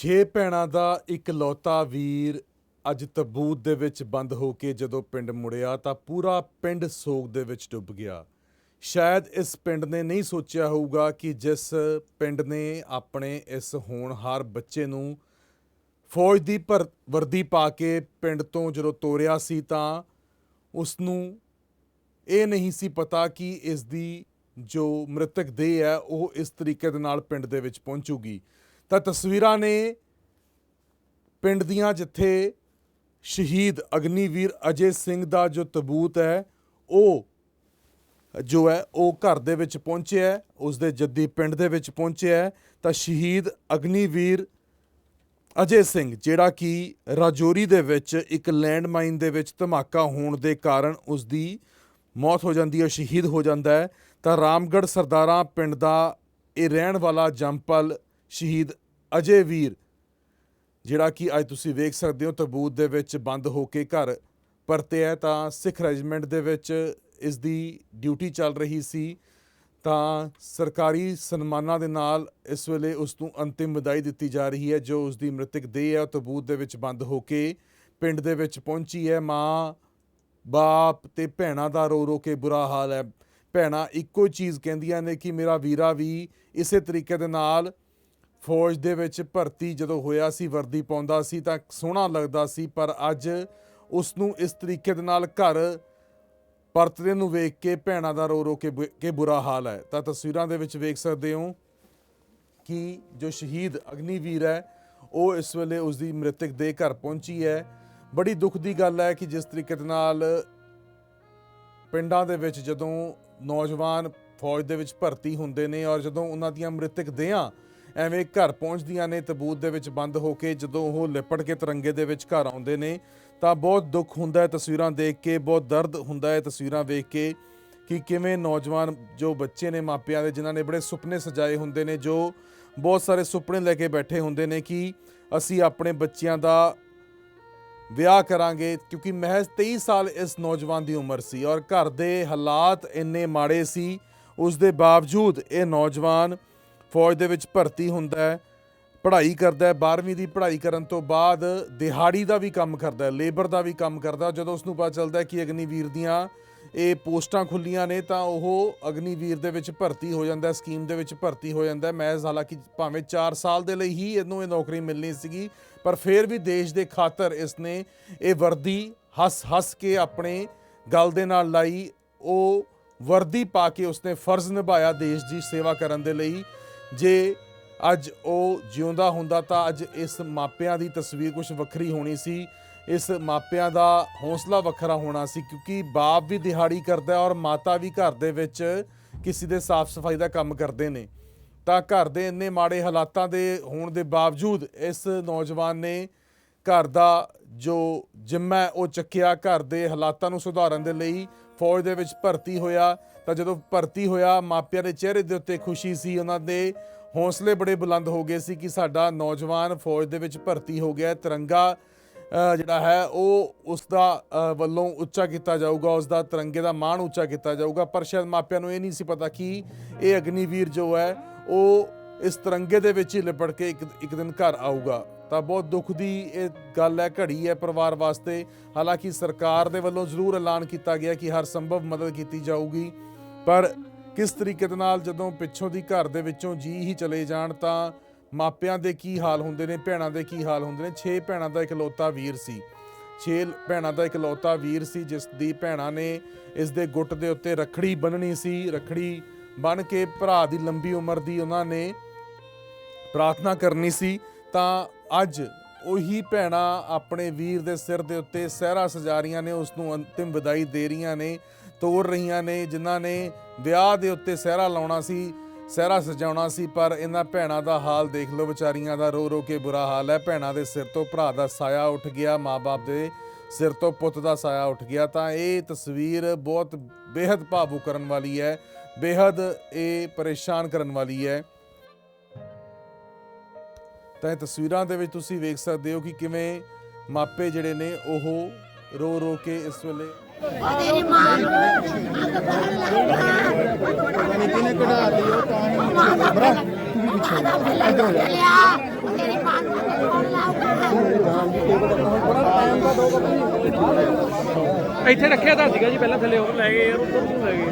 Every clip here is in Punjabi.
ਛੇ ਭੈਣਾਂ ਦਾ ਇਕਲੌਤਾ ਵੀਰ ਅੱਜ ਤਬੂਤ ਦੇ ਵਿੱਚ ਬੰਦ ਹੋ ਕੇ ਜਦੋਂ ਪਿੰਡ ਮੁੜਿਆ ਤਾਂ ਪੂਰਾ ਪਿੰਡ ਸੋਗ ਦੇ ਵਿੱਚ ਡੁੱਬ ਗਿਆ। ਸ਼ਾਇਦ ਇਸ ਪਿੰਡ ਨੇ ਨਹੀਂ ਸੋਚਿਆ ਹੋਊਗਾ ਕਿ ਜਿਸ ਪਿੰਡ ਨੇ ਆਪਣੇ ਇਸ ਹੋਣਹਾਰ ਬੱਚੇ ਨੂੰ ਫੌਜ ਦੀ ਭਰ, ਵਰਦੀ ਪਾ ਕੇ ਪਿੰਡ ਤੋਂ ਜਦੋਂ ਤੋਰਿਆ ਸੀ ਤਾਂ ਉਸ ਨੂੰ ਇਹ ਨਹੀਂ ਸੀ ਪਤਾ ਕਿ ਇਸ ਦੀ ਜੋ ਮ੍ਰਿਤਕ ਦੇਹ ਹੈ ਉਹ ਇਸ ਤਰੀਕੇ ਦੇ ਨਾਲ ਪਿੰਡ ਦੇ ਵਿੱਚ ਪਹੁੰਚੂਗੀ। ਤਾਂ ਤਸਵੀਰਾਂ ਨੇ ਪਿੰਡ ਦੀਆਂ ਜਿੱਥੇ ਸ਼ਹੀਦ ਅਗਨੀਵੀਰ ਅਜੇ ਸਿੰਘ ਦਾ ਜੋ ਤਬੂਤ ਹੈ ਉਹ ਜੋ ਹੈ ਉਹ ਘਰ ਦੇ ਵਿੱਚ ਪਹੁੰਚਿਆ ਹੈ, ਉਸ ਦੇ ਜੱਦੀ ਪਿੰਡ ਦੇ ਵਿੱਚ ਪਹੁੰਚਿਆ ਤਾਂ ਸ਼ਹੀਦ ਅਗਨੀਵੀਰ ਅਜੇ ਸਿੰਘ ਜਿਹੜਾ ਕਿ ਰਾਜੌਰੀ ਦੇ ਵਿੱਚ ਇੱਕ ਲੈਂਡ ਮਾਈਨ ਦੇ ਵਿੱਚ ਧਮਾਕਾ ਹੋਣ ਦੇ ਕਾਰਨ ਉਸ ਦੀ ਮੌਤ ਹੋ ਜਾਂਦੀ ਹੈ ਸ਼ਹੀਦ ਹੋ ਜਾਂਦਾ ਹੈ। ਤਾਂ ਰਾਮਗੜ੍ਹ ਸਰਦਾਰਾਂ ਪਿੰਡ ਦਾ ਇਹ ਰਹਿਣ ਵਾਲਾ ਜੰਪਲ ਸ਼ਹੀਦ ਅਜੇ ਵੀਰ, ਜਿਹੜਾ ਕਿ ਅੱਜ ਤੁਸੀਂ ਵੇਖ ਸਕਦੇ ਹੋ ਤਬੂਤ ਦੇ ਵਿੱਚ ਬੰਦ ਹੋ ਕੇ ਘਰ ਪਰਤੇ ਹੈ, ਤਾਂ ਸਿੱਖ ਰੈਜੀਮੈਂਟ ਦੇ ਵਿੱਚ ਇਸ ਦੀ ਡਿਊਟੀ ਚੱਲ ਰਹੀ ਸੀ। ਤਾਂ ਸਰਕਾਰੀ ਸਨਮਾਨਾਂ ਦੇ ਨਾਲ ਇਸ ਵੇਲੇ ਉਸ ਨੂੰ ਅੰਤਿਮ ਵਿਦਾਈ ਦਿੱਤੀ ਜਾ ਰਹੀ ਹੈ, ਜੋ ਉਸ ਦੀ ਮ੍ਰਿਤਕ ਦੇਹ ਹੈ ਤਬੂਤ ਦੇ ਵਿੱਚ ਬੰਦ ਹੋ ਕੇ ਪਿੰਡ ਦੇ ਵਿੱਚ ਪਹੁੰਚੀ ਹੈ। ਮਾਂ, ਬਾਪ ਤੇ ਭੈਣਾਂ ਦਾ ਰੋ ਰੋ ਕੇ ਬੁਰਾ ਹਾਲ ਹੈ। ਭੈਣਾਂ ਇੱਕੋ ਹੀ ਚੀਜ਼ ਕਹਿੰਦੀਆਂ ਨੇ ਕਿ ਮੇਰਾ ਵੀਰਾ ਵੀ ਇਸੇ ਤਰੀਕੇ ਦੇ ਨਾਲ ਫੌਜ ਦੇ ਵਿੱਚ ਭਰਤੀ ਜਦੋਂ ਹੋਇਆ ਸੀ, ਵਰਦੀ ਪਾਉਂਦਾ ਸੀ ਤਾਂ ਸੋਹਣਾ ਲੱਗਦਾ ਸੀ, ਪਰ ਅੱਜ ਉਸ ਨੂੰ ਇਸ ਤਰੀਕੇ ਦੇ ਨਾਲ ਘਰ ਪਰਤਦੇ ਨੂੰ ਵੇਖ ਕੇ ਭੈਣਾਂ ਦਾ ਰੋ ਰੋ ਕੇ ਬੁ- ਕੇ ਬੁਰਾ ਹਾਲ ਹੈ। ਤਾਂ ਤਸਵੀਰਾਂ ਦੇ ਵਿੱਚ ਵੇਖ ਸਕਦੇ ਹੋ ਕਿ ਜੋ ਸ਼ਹੀਦ ਅਗਨੀਵੀਰ ਹੈ, ਉਹ ਇਸ ਵੇਲੇ ਉਸ ਦੀ ਮ੍ਰਿਤਕ ਦੇ ਘਰ ਪਹੁੰਚੀ ਹੈ। ਬੜੀ ਦੁੱਖ ਦੀ ਗੱਲ ਹੈ ਕਿ ਜਿਸ ਤਰੀਕੇ ਦੇ ਨਾਲ ਪਿੰਡਾਂ ਦੇ ਵਿੱਚ ਜਦੋਂ ਨੌਜਵਾਨ ਫੌਜ ਦੇ ਵਿੱਚ ਭਰਤੀ ਹੁੰਦੇ ਨੇ ਔਰ ਜਦੋਂ ਉਹਨਾਂ ਦੀਆਂ ਮ੍ਰਿਤਕ ਦੇਹਾਂ ਐਵੇਂ ਘਰ ਪਹੁੰਚਦੀਆਂ ਨੇ ਤਬੂਤ ਦੇ ਵਿੱਚ ਬੰਦ ਹੋ ਕੇ ਜਦੋਂ ਉਹ ਲਿਪਟ ਕੇ ਤਿਰੰਗੇ ਦੇ ਵਿੱਚ ਘਰ ਆਉਂਦੇ ਨੇ, ਤਾਂ ਬਹੁਤ ਦੁੱਖ ਹੁੰਦਾ ਹੈ ਤਸਵੀਰਾਂ ਦੇਖ ਕੇ, ਬਹੁਤ ਦਰਦ ਹੁੰਦਾ ਹੈ ਤਸਵੀਰਾਂ ਵੇਖ ਕੇ ਕਿ ਕਿਵੇਂ ਨੌਜਵਾਨ ਜੋ ਬੱਚੇ ਨੇ ਮਾਪਿਆਂ ਦੇ, ਜਿਨ੍ਹਾਂ ਨੇ ਬੜੇ ਸੁਪਨੇ ਸਜਾਏ ਹੁੰਦੇ ਨੇ, ਜੋ ਬਹੁਤ ਸਾਰੇ ਸੁਪਨੇ ਲੈ ਕੇ ਬੈਠੇ ਹੁੰਦੇ ਨੇ ਕਿ ਅਸੀਂ ਆਪਣੇ ਬੱਚਿਆਂ ਦਾ ਵਿਆਹ ਕਰਾਂਗੇ, ਕਿਉਂਕਿ ਮਹਿਜ਼ 23 ਸਾਲ ਇਸ ਨੌਜਵਾਨ ਦੀ ਉਮਰ ਸੀ ਔਰ ਘਰ ਦੇ ਹਾਲਾਤ ਇੰਨੇ ਮਾੜੇ ਸੀ, ਉਸ ਦੇ ਬਾਵਜੂਦ ਇਹ ਨੌਜਵਾਨ ਫੌਜ ਦੇ ਵਿੱਚ ਭਰਤੀ ਹੁੰਦਾ ਹੈ, ਪੜ੍ਹਾਈ ਕਰਦਾ ਹੈ 12ਵੀਂ ਦੀ ਪੜ੍ਹਾਈ ਕਰਨ ਤੋਂ ਬਾਅਦ ਦਿਹਾੜੀ ਦਾ ਵੀ ਕੰਮ ਕਰਦਾ ਹੈ, ਲੇਬਰ ਦਾ ਵੀ ਕੰਮ ਕਰਦਾ ਜਦੋਂ ਉਸ ਨੂੰ ਪਤਾ ਚੱਲਦਾ ਕਿ ਅਗਨੀਵੀਰ ਦੀਆਂ ਇਹ ਪੋਸਟਾਂ ਖੁੱਲੀਆਂ ਨੇ, ਤਾਂ ਉਹ ਅਗਨੀਵੀਰ ਦੇ ਵਿੱਚ ਭਰਤੀ ਹੋ ਜਾਂਦਾ ਸਕੀਮ ਦੇ ਵਿੱਚ ਭਰਤੀ ਹੋ ਜਾਂਦਾ ਹੈ। ਮਹਿਜ਼ ਹਾਲਾਂਕਿ ਭਾਵੇਂ 4 ਸਾਲ ਦੇ ਲਈ ਹੀ ਇਹਨੂੰ ਇਹ ਨੌਕਰੀ ਮਿਲਣੀ ਸੀਗੀ, ਪਰ ਫਿਰ ਵੀ ਦੇਸ਼ ਦੇ ਖਾਤਰ ਇਸ ਨੇ ਇਹ ਵਰਦੀ ਹੱਸ ਹੱਸ ਕੇ ਆਪਣੇ ਗਲ ਦੇ ਨਾਲ ਲਾਈ, ਉਹ ਵਰਦੀ ਪਾ ਕੇ ਉਸਨੇ ਫਰਜ਼ ਨਿਭਾਇਆ ਦੇਸ਼ ਦੀ ਸੇਵਾ ਕਰਨ ਦੇ ਲਈ ਜੇ ਅੱਜ ਉਹ ਜਿਉਂਦਾ ਹੁੰਦਾ ਤਾਂ ਅੱਜ ਇਸ ਮਾਪਿਆਂ ਦੀ ਤਸਵੀਰ ਕੁਝ ਵੱਖਰੀ ਹੋਣੀ ਸੀ। ਇਸ ਮਾਪਿਆਂ ਦਾ ਹੌਸਲਾ ਵੱਖਰਾ ਹੋਣਾ ਸੀ ਕਿਉਂਕਿ ਬਾਪ ਵੀ ਦਿਹਾੜੀ ਕਰਦਾ ਔਰ ਮਾਤਾ ਵੀ ਘਰ ਦੇ ਵਿੱਚ ਕਿਸੇ ਦੇ ਸਾਫ਼ ਸਫ਼ਾਈ ਦਾ ਕੰਮ ਕਰਦੇ ਨੇ। ਤਾਂ ਘਰ ਦੇ ਇੰਨੇ ਮਾੜੇ ਹਾਲਾਤਾਂ ਦੇ ਹੋਣ ਦੇ ਬਾਵਜੂਦ ਇਸ ਨੌਜਵਾਨ ਨੇ ਘਰ ਦਾ ਜੋ ਜ਼ਿੰਮਾ ਉਹ ਚੱਕਿਆ। ਘਰ ਦੇ ਹਾਲਾਤਾਂ ਨੂੰ ਸੁਧਾਰਨ ਦੇ ਲਈ ਫੌਜ ਦੇ ਵਿੱਚ ਭਰਤੀ ਹੋਇਆ, ਤਾਂ ਜਦੋਂ ਭਰਤੀ ਹੋਇਆ, ਮਾਪਿਆਂ ਦੇ ਚਿਹਰੇ ਦੇ ਉੱਤੇ ਖੁਸ਼ੀ ਸੀ, ਉਹਨਾਂ ਦੇ ਹੌਸਲੇ ਬੜੇ ਬੁਲੰਦ ਹੋ ਗਏ ਸੀ ਕਿ ਸਾਡਾ ਨੌਜਵਾਨ ਫੌਜ ਦੇ ਵਿੱਚ ਭਰਤੀ ਹੋ ਗਿਆ ਤਿਰੰਗਾ ਜਿਹੜਾ ਹੈ, ਉਹ ਉਸ ਦਾ ਵੱਲੋਂ ਉੱਚਾ ਕੀਤਾ ਜਾਊਗਾ, ਉਸ ਦਾ ਤਿਰੰਗੇ ਦਾ ਮਾਣ ਉੱਚਾ ਕੀਤਾ ਜਾਊਗਾ, ਪਰ ਸ਼ਾਇਦ ਮਾਪਿਆਂ ਨੂੰ ਇਹ ਨਹੀਂ ਸੀ ਪਤਾ ਕਿ ਇਹ ਅਗਨੀਵੀਰ ਜੋ ਹੈ, ਉਹ ਇਸ ਤਿਰੰਗੇ ਦੇ ਵਿੱਚ ਹੀ ਲਿਪਟ ਕੇ ਇੱਕ ਇੱਕ ਦਿਨ ਘਰ ਆਊਗਾ। ਤਾਂ ਬਹੁਤ ਦੁੱਖ ਦੀ ਇਹ ਗੱਲ ਹੈ, ਘੜੀ ਹੈ ਪਰਿਵਾਰ ਵਾਸਤੇ। ਹਾਲਾਂਕਿ ਸਰਕਾਰ ਦੇ ਵੱਲੋਂ ਜ਼ਰੂਰ ਐਲਾਨ ਕੀਤਾ ਗਿਆ ਕਿ ਹਰ ਸੰਭਵ ਮਦਦ ਕੀਤੀ ਜਾਊਗੀ, ਪਰ ਕਿਸ ਤਰੀਕੇ ਦੇ ਨਾਲ ਜਦੋਂ ਪਿੱਛੋਂ ਦੀ ਘਰ ਦੇ ਵਿੱਚੋਂ ਜੀ ਹੀ ਚਲੇ ਜਾਣ, ਤਾਂ ਮਾਪਿਆਂ ਦੇ ਕੀ ਹਾਲ ਹੁੰਦੇ ਨੇ, ਭੈਣਾਂ ਦੇ ਕੀ ਹਾਲ ਹੁੰਦੇ ਨੇ? 6 ਭੈਣਾਂ ਦਾ ਇਕਲੌਤਾ ਵੀਰ ਸੀ। 6 ਭੈਣਾਂ ਦਾ ਇਕਲੌਤਾ ਵੀਰ ਸੀ, ਜਿਸ ਦੀ ਭੈਣਾਂ ਨੇ ਇਸ ਦੇ ਗੁੱਟ ਦੇ ਉੱਤੇ ਰਖੜੀ ਬੰਨਣੀ ਸੀ। ਰਖੜੀ ਬੰਨ ਕੇ ਭਰਾ ਦੀ ਲੰਬੀ ਉਮਰ ਦੀ ਉਹਨਾਂ ਨੇ ਪ੍ਰਾਰਥਨਾ ਕਰਨੀ ਸੀ, ਤਾਂ ਅੱਜ ਉਹੀ ਭੈਣਾ ਆਪਣੇ ਵੀਰ ਦੇ ਸਿਰ ਦੇ ਉੱਤੇ ਸਹਿਰਾ ਸਜਾ ਰਹੀਆਂ ਨੇ ਉਸ ਨੂੰ ਅੰਤਿਮ ਵਿਦਾਈ ਦੇ ਰਹੀਆਂ ਨੇ, ਤੋਰ ਰਹੀਆਂ ਨੇ, ਜਿਨ੍ਹਾਂ ਨੇ ਵਿਆਹ ਦੇ ਉੱਤੇ ਸਹਿਰਾ ਲਾਉਣਾ ਸੀ, ਸਹਿਰਾ ਸਜਾਉਣਾ ਸੀ, ਪਰ ਇਹਨਾਂ ਭੈਣਾਂ ਦਾ ਹਾਲ ਦੇਖ ਲਓ ਵਿਚਾਰੀਆਂ ਦਾ ਰੋ ਰੋ ਕੇ ਬੁਰਾ ਹਾਲ ਹੈ। ਭੈਣਾਂ ਦੇ ਸਿਰ ਤੋਂ ਭਰਾ ਦਾ ਸਾਇਆ ਉੱਠ ਗਿਆ ਮਾਪੇ ਦੇ ਸਿਰ ਤੋਂ ਪੁੱਤ ਦਾ ਸਾਇਆ ਉੱਠ ਗਿਆ, ਤਾਂ ਇਹ ਤਸਵੀਰ ਬਹੁਤ ਬੇहद ਭਾਵੁਕ ਕਰਨ ਵਾਲੀ ਹੈ ਬੇहद ਇਹ ਪਰੇਸ਼ਾਨ ਕਰਨ ਵਾਲੀ ਹੈ। ਤਾਂ ਇਹ ਤਸਵੀਰਾਂ ਦੇ ਵਿੱਚ ਤੁਸੀਂ ਵੇਖ ਸਕਦੇ ਹੋ ਕਿ ਕਿਵੇਂ ਮਾਪੇ ਜਿਹੜੇ ਨੇ ਉਹ ਰੋ ਰੋ ਕੇ ਇਸ ਵੇਲੇ ਤੇਰੀ ਮਾਂ ਨੂੰ ਅੱਗ ਬਾਹਰ ਲੱਗਾ ਕਿਨੇ ਕਢਾ ਲਈ ਉਹ ਤਾਂ ਹੀ ਬਰਾ ਤੂੰ ਵੀ ਪਿੱਛੇ ਲਿਆ ਤੇਰੀ ਮਾਂ ਨੂੰ ਕੌਣ ਲਾਊਗਾ? ਇੱਥੇ ਰੱਖਿਆ ਤਾਂ ਸੀਗਾ ਜੀ ਪਹਿਲਾਂ ਥੱਲੇ ਉਹ ਲੈ ਗਏ ਯਾਰ ਉੱਧਰ ਨੂੰ ਲੈ ਗਏ।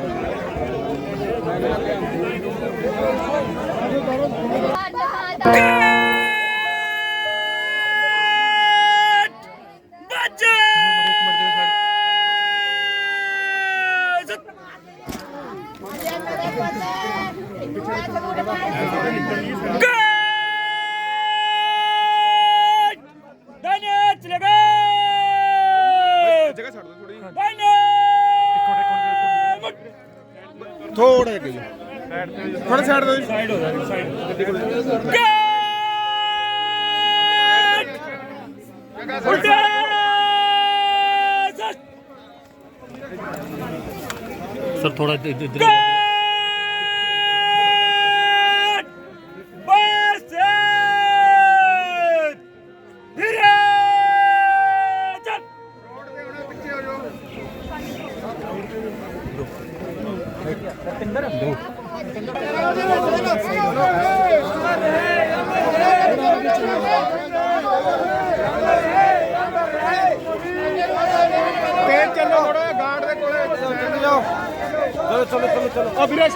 ਥੋੜੀ ਜਿਹਾ ਜੀ। ਥੋੜਾ ਸਾਈਡ ਜੀ। ਸਾਈਡ ਹੋ ਜਾ ਸਾਈਡ ਸਰ ਥੋੜਾ ਇੱਧਰ ਤੇਜ਼ ਚੱਲੋ ਥੋੜਾ ਗਾਰਡ